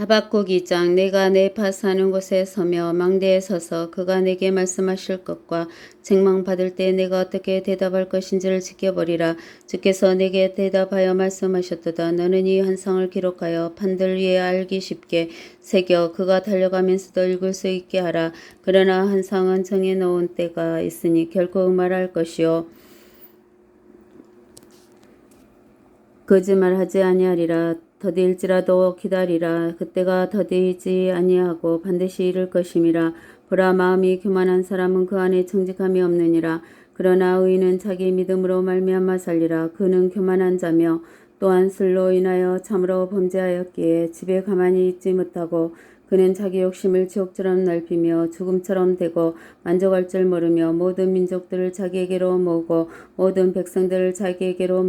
하박국 2장 내가 내 밭 사는 곳에 서며 망대에 서서 그가 내게 말씀하실 것과 책망 받을 때 내가 어떻게 대답할 것인지를 지켜보리라. 주께서 내게 대답하여 말씀하셨도다. 너는 이 환상을 기록하여 판들 위에 알기 쉽게 새겨 그가 달려가면서도 읽을 수 있게 하라. 그러나 환상은 정해 놓은 때가 있으니 결코 말할 것이요 거짓말하지 아니하리라 더딜지라도 기다리라. 그때가 더디지 아니하고 반드시 이를 것임이라. 보라 마음이 교만한 사람은 그 안에 정직함이 없느니라. 그러나 의인은 자기 믿음으로 말미암아 살리라. 그는 교만한 자며 또한 술로 인하여 참으로 범죄하였기에 집에 가만히 있지 못하고 그는 자기 욕심을 지옥처럼 넓히며 죽음처럼 되고 만족할 줄 모르며 모든 민족들을 자기에게로 모으고 모든 백성들을 자기에게로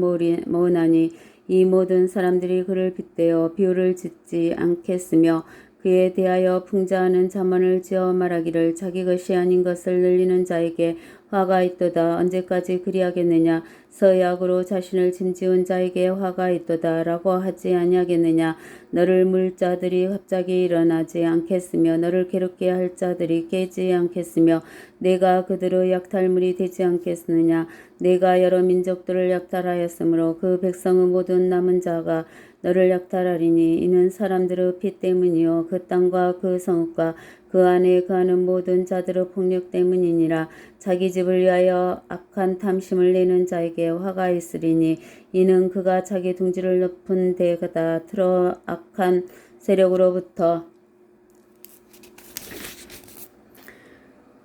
모으나니 이 모든 사람들이 그를 빗대어 비유를 짓지 않겠으며 그에 대하여 풍자하는 자문을 지어 말하기를 자기 것이 아닌 것을 늘리는 자에게 화가 있도다. 언제까지 그리하겠느냐? 서약으로 자신을 짐지은 자에게 화가 있도다. 라고 하지 아니하겠느냐? 너를 물 자들이 갑자기 일어나지 않겠으며 너를 괴롭게 할 자들이 깨지 않겠으며 내가 그들의 약탈물이 되지 않겠느냐? 내가 여러 민족들을 약탈하였으므로 그 백성의 모든 남은 자가 너를 약탈하리니 이는 사람들의 피 때문이요. 그 땅과 그 성읍과 그 안에 거하는 모든 자들의 폭력 때문이니라. 자기 집을 위하여 악한 탐심을 내는 자에게 화가 있으리니 이는 그가 자기 둥지를 높은 데가다 틀어 악한 세력으로부터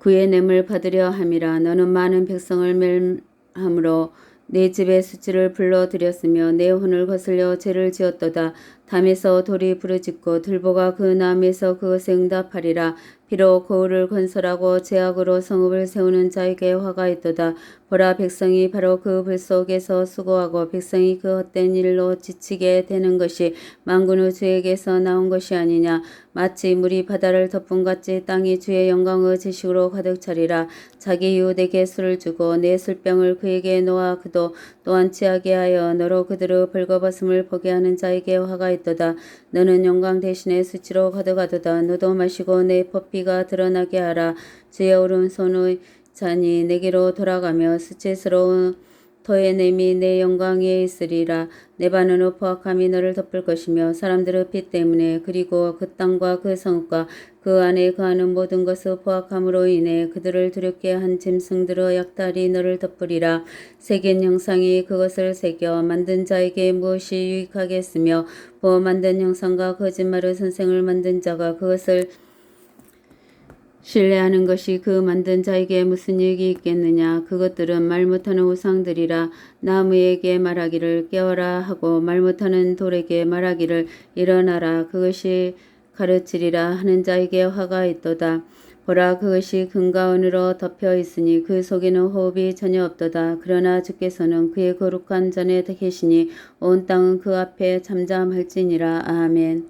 그의 뇌물 받으려 함이라. 너는 많은 백성을 멸함으로 내 집의 수치를 불러들였으며 내 혼을 거슬려 죄를 지었도다. 담에서 돌이 부르짖고 들보가 그 남에서 그것에 응답하리라 비록 거울을 건설하고 제약으로 성읍을 세우는 자에게 화가 있도다. 보라 백성이 바로 그 불 속에서 수고하고 백성이 그 헛된 일로 지치게 되는 것이 만군의 주에게서 나온 것이 아니냐. 마치 물이 바다를 덮은 같이 땅이 주의 영광의 지식으로 가득 차리라. 자기 이웃에게 술을 주고 내 술병을 그에게 놓아 그도 또한 취하게 하여 너로 그들의 벌거벗음을 보게 하는 자에게 화가 있도다. 너는 영광 대신에 수치로 가득하도다. 너도 마시고 내포 피가 드러나게 하라. 주의 오른손의 잔이 내게로 돌아가며 수치스러운 토해냄이 내 영광 위에 있으리라. 내 바늘의 포악함이 너를 덮을 것이며 사람들의 피 때문에 그리고 그 땅과 그 성읍과 그 안에 거하는 모든 것의 포악함으로 인해 그들을 두렵게 한 짐승들의 약탈이 너를 덮으리라. 새긴 형상이 그것을 새겨 만든 자에게 무엇이 유익하겠으며 보 만든 형상과 거짓말의 선생을 만든 자가 그것을 신뢰하는 것이 그 만든 자에게 무슨 이익이 있겠느냐? 그것들은 말 못하는 우상들이라 나무에게 말하기를 깨어라 하고 말 못하는 돌에게 말하기를 일어나라. 그것이 가르치리라 하는 자에게 화가 있도다. 보라 그것이 금가은으로 덮여 있으니 그 속에는 호흡이 전혀 없도다. 그러나 주께서는 그의 거룩한 전에 계시니 온 땅은 그 앞에 잠잠할지니라. 아멘